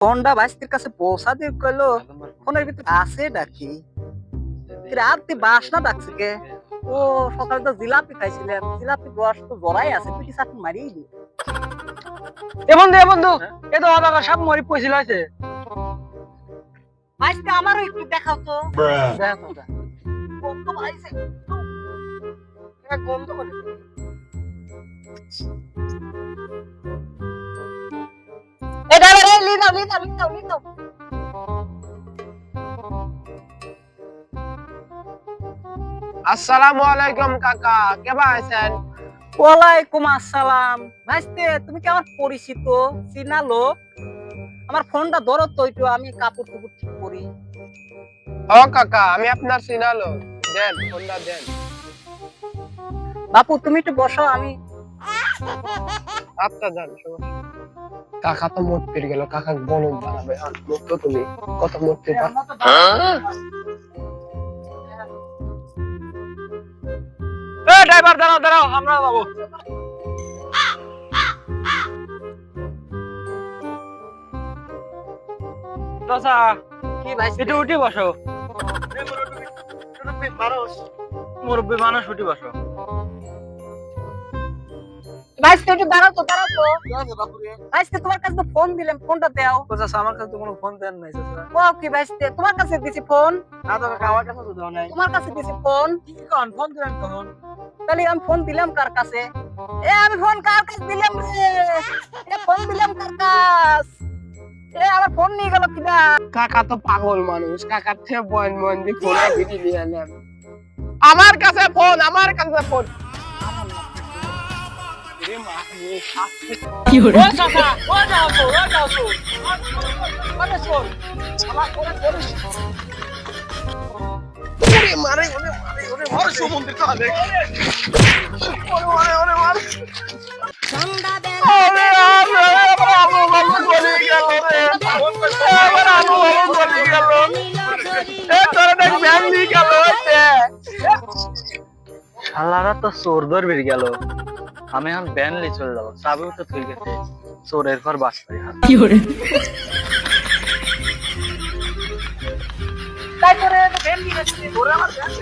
ফোনটা বাইস্তির কাছে পৌঁছা দিয়ে কইলো ফোনের ভিতরে আছে ডাকি রাতে বাসনা ডাকছে কে? ও সকালে তো জিলাপি খাইছিলেন। জিলাপি রস তো জড়াই আছে পিটি চাটনি মারিয়ে দিও এ বন্ধু এ বন্ধু এ তো দাদা সব মরি পয়সা আছে আজকে আমারও একটু দেখাও তো। দেখ গন্ধ এক গন্ধ করে লিনা আসসালামু আলাইকুম কাকা। কেমন আছেন ওয়ালাইকুম আসসালাম। ভাইস্তে তুমি কি আমার পরিচিত? চিনা লোক? আমার ফোনটা ধরো তো একটু আমি কাপড় টুকুর ঠিক করি। ও কাকা আমি আপনার সিনালো দেন ফোনটা দেন। বাপু তুমি একটু বসো আমি আচ্ছা কাকা তো মোট পেরে গেল কাকা বলুন বানাবে। আর মোট তো তুমি কত মরতে পার এ ড্রাইভার দাঁড়াও দাঁড়াও আমরা যাব। দশা কি ভাই একটু উঠি বসো। মুরব্বী মানুষ উঠি বসো। ভাইস্তে একটু দাঁড়াও তো দাঁড়াও তো। ভাইস্তে তোমার কাছে তো ফোন দিলাম ফোনটা দাও। চাচা আমার কাছে তো কোনো ফোন দেন নাই চাচা। ও কি ভাইস্তে তোমার কাছে দিছি ফোন না তো কাকা আমার কাছে তো দেওয়া নাই। তোমার কাছে দিছি ফোন কি কন ফোন দিলেন তখন তাহলে আমি ফোন দিলাম কার কাছে? এ আমি ফোন কার কাছে দিলাম রে? এ ফোন দিলাম কার কাছে? এ আমার ফোন নিয়ে গেল কিনা? কাকা তো পাগল মানুষ কাকার থেকে বয়ন বয়ন দিয়ে নিয়ে আমার কাছে ফোন আমার কাছে ফোন মারে ওরে মারে ওরে মারে সমুদ্রে তাহলে ওরে মারে ওরে মারে। শালারা তো চোর ধরবে গেল। আমি এখন ব্যান নিয়ে চলে যাব। চাবিও তো ঠিক আছে চোরের পর বাস করি তাই করে নিয়ে যাচ্ছে আমার ভ্যান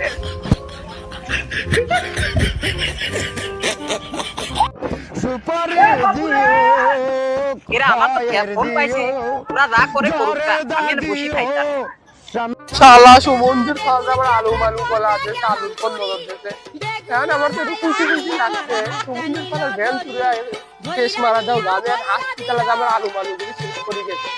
এরা। আমার তো ফোন পাইছে। ওরা যা করে করুক আমি বসে খাইতাম শালা সমুদ্রের পাশে আবার আলু মালু গলা আছে আলুর পর নজর দিতে এখন আমার তো একটু খুশি খুশি লাগছে। সমুদ্রের পাশে ভ্যান চুরে শেষ মারা দাও আমি আর হসপিটালে আমার আলু মালু গুলি শেষ করে গেছে।